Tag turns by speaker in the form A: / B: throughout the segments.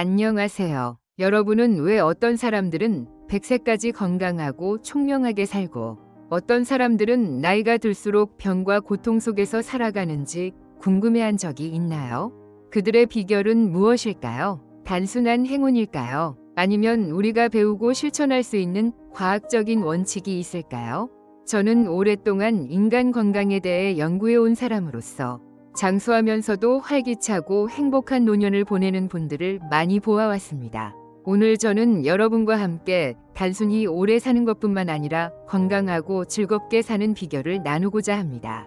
A: 안녕하세요. 여러분은 왜 어떤 사람들은 100세까지 건강하고 총명하게 살고 어떤 사람들은 나이가 들수록 병과 고통 속에서 살아가는지 궁금해한 적이 있나요? 그들의 비결은 무엇일까요? 단순한 행운일까요? 아니면 우리가 배우고 실천할 수 있는 과학적인 원칙이 있을까요? 저는 오랫동안 인간 건강에 대해 연구해 온 사람으로서 장수하면서도 활기차고 행복한 노년을 보내는 분들을 많이 보아왔습니다. 오늘 저는 여러분과 함께 단순히 오래 사는 것뿐만 아니라 건강하고 즐겁게 사는 비결을 나누고자 합니다.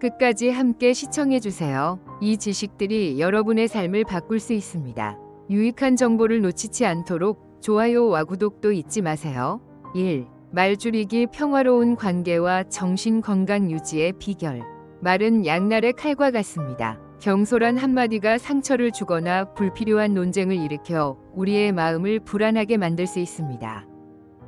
A: 끝까지 함께 시청해 주세요. 이 지식들이 여러분의 삶을 바꿀 수 있습니다. 유익한 정보를 놓치지 않도록 좋아요와 구독도 잊지 마세요. 1. 말 줄이기 평화로운 관계와 정신 건강 유지의 비결. 말은 양날의 칼과 같습니다. 경솔한 한마디가 상처를 주거나 불필요한 논쟁을 일으켜 우리의 마음을 불안하게 만들 수 있습니다.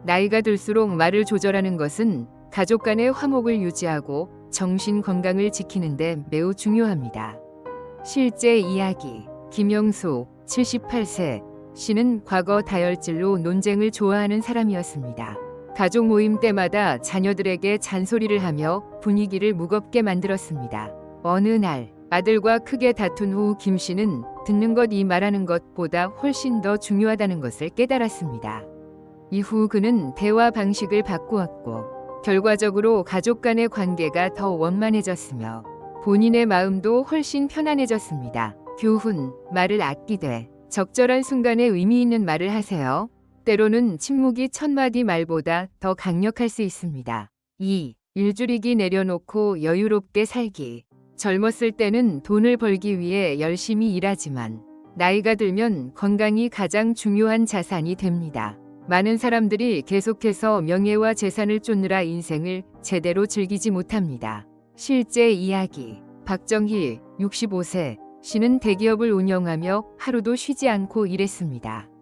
A: 나이가 들수록 말을 조절하는 것은 가족 간의 화목을 유지하고 정신 건강을 지키는데 매우 중요합니다. 실제 이야기 김영수 78세 씨는 과거 다혈질로 논쟁을 좋아하는 사람이었습니다. 가족 모임 때마다 자녀들에게 잔소리를 하며 분위기를 무겁게 만들었습니다. 어느 날 아들과 크게 다툰 후 김 씨는 듣는 것 이 말하는 것보다 훨씬 더 중요하다는 것을 깨달았습니다. 이후 그는 대화 방식을 바꾸었고 결과적으로 가족 간의 관계가 더 원만해졌으며 본인의 마음도 훨씬 편안해졌습니다. 교훈, 말을 아끼되 적절한 순간에 의미 있는 말을 하세요. 때로는 침묵이 천마디 말보다 더 강력할 수 있습니다. 2. 일줄이기 내려놓고 여유롭게 살기. 젊었을 때는 돈을 벌기 위해 열심히 일하지만 나이가 들면 건강이 가장 중요한 자산이 됩니다. 많은 사람들이 계속해서 명예와 재산을 쫓느라 인생을 제대로 즐기지 못합니다. 실제 이야기. 박정희 65세 씨는 대기업을 운영하며 하루도 쉬지 않고 일했습니다.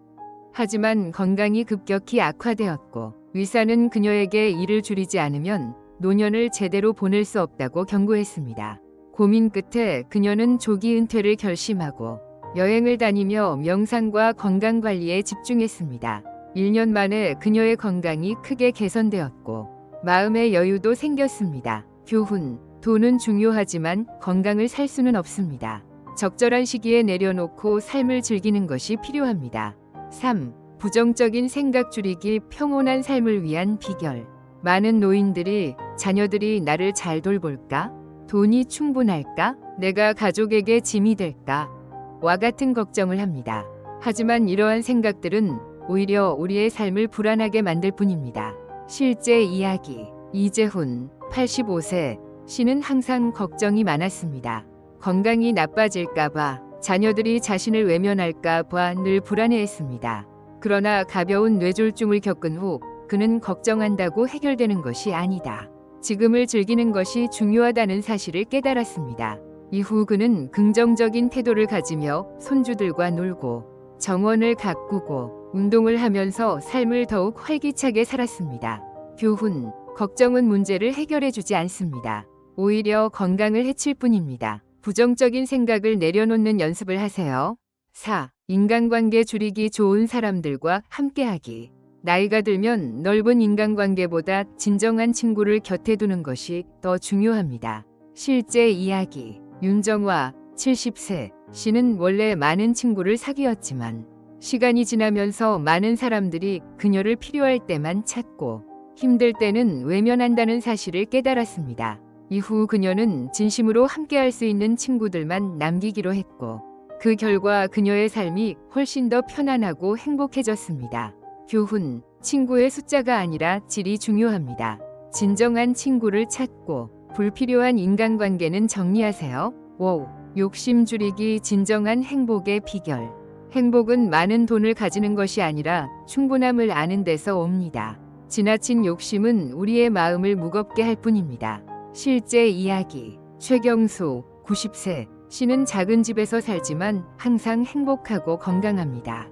A: 하지만 건강이 급격히 악화되었고 의사는 그녀에게 일을 줄이지 않으면 노년을 제대로 보낼 수 없다고 경고했습니다. 고민 끝에 그녀는 조기 은퇴를 결심하고 여행을 다니며 명상과 건강 관리에 집중했습니다. 1년 만에 그녀의 건강이 크게 개선되었고 마음의 여유도 생겼습니다. 교훈, 돈은 중요하지만 건강을 살 수는 없습니다. 적절한 시기에 내려놓고 삶을 즐기는 것이 필요합니다. 3. 부정적인 생각 줄이기 평온한 삶을 위한 비결. 많은 노인들이 자녀들이 나를 잘 돌볼까? 돈이 충분할까? 내가 가족에게 짐이 될까? 와 같은 걱정을 합니다. 하지만 이러한 생각들은 오히려 우리의 삶을 불안하게 만들 뿐입니다. 실제 이야기. 이재훈, 85세, 씨는 항상 걱정이 많았습니다. 건강이 나빠질까봐, 자녀들이 자신을 외면할까 봐 늘 불안해했습니다. 그러나 가벼운 뇌졸중을 겪은 후 그는 걱정한다고 해결되는 것이 아니다. 지금을 즐기는 것이 중요하다는 사실을 깨달았습니다. 이후 그는 긍정적인 태도를 가지며 손주들과 놀고 정원을 가꾸고 운동을 하면서 삶을 더욱 활기차게 살았습니다. 교훈, 걱정은 문제를 해결해 주지 않습니다. 오히려 건강을 해칠 뿐입니다. 부정적인 생각을 내려놓는 연습을 하세요. 4. 인간관계 줄이기 좋은 사람들과 함께하기. 나이가 들면 넓은 인간관계보다 진정한 친구를 곁에 두는 것이 더 중요합니다. 실제 이야기. 윤정화, 70세, 씨는 원래 많은 친구를 사귀었지만 시간이 지나면서 많은 사람들이 그녀를 필요할 때만 찾고 힘들 때는 외면한다는 사실을 깨달았습니다. 이후 그녀는 진심으로 함께할 수 있는 친구들만 남기기로 했고 그 결과 그녀의 삶이 훨씬 더 편안하고 행복해졌습니다. 교훈, 친구의 숫자가 아니라 질이 중요합니다. 진정한 친구를 찾고 불필요한 인간관계는 정리하세요. 5. 욕심 줄이기 진정한 행복의 비결. 행복은 많은 돈을 가지는 것이 아니라 충분함을 아는 데서 옵니다. 지나친 욕심은 우리의 마음을 무겁게 할 뿐입니다. 실제 이야기. 최경수, 90세. 씨는 작은 집에서 살지만 항상 행복하고 건강합니다.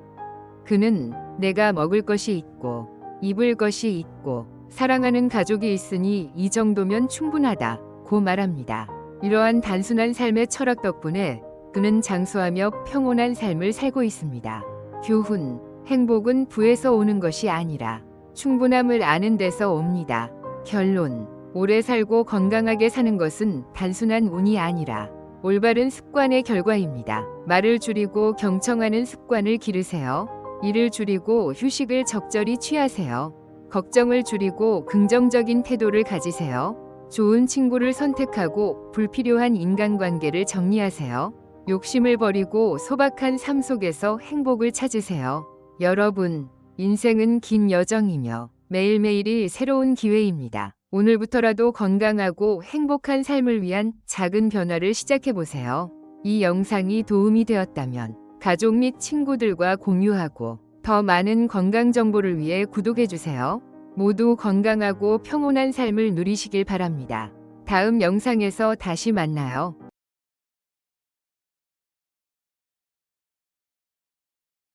A: 그는 내가 먹을 것이 있고, 입을 것이 있고, 사랑하는 가족이 있으니 이 정도면 충분하다. 고 말합니다. 이러한 단순한 삶의 철학 덕분에 그는 장수하며 평온한 삶을 살고 있습니다. 교훈. 행복은 부에서 오는 것이 아니라 충분함을 아는 데서 옵니다. 결론. 오래 살고 건강하게 사는 것은 단순한 운이 아니라 올바른 습관의 결과입니다. 말을 줄이고 경청하는 습관을 기르세요. 일을 줄이고 휴식을 적절히 취하세요. 걱정을 줄이고 긍정적인 태도를 가지세요. 좋은 친구를 선택하고 불필요한 인간관계를 정리하세요. 욕심을 버리고 소박한 삶 속에서 행복을 찾으세요. 여러분, 인생은 긴 여정이며 매일매일이 새로운 기회입니다. 오늘부터라도 건강하고 행복한 삶을 위한 작은 변화를 시작해 보세요. 이 영상이 도움이 되었다면 가족 및 친구들과 공유하고 더 많은 건강 정보를 위해 구독해 주세요. 모두 건강하고 평온한 삶을 누리시길 바랍니다. 다음 영상에서 다시 만나요.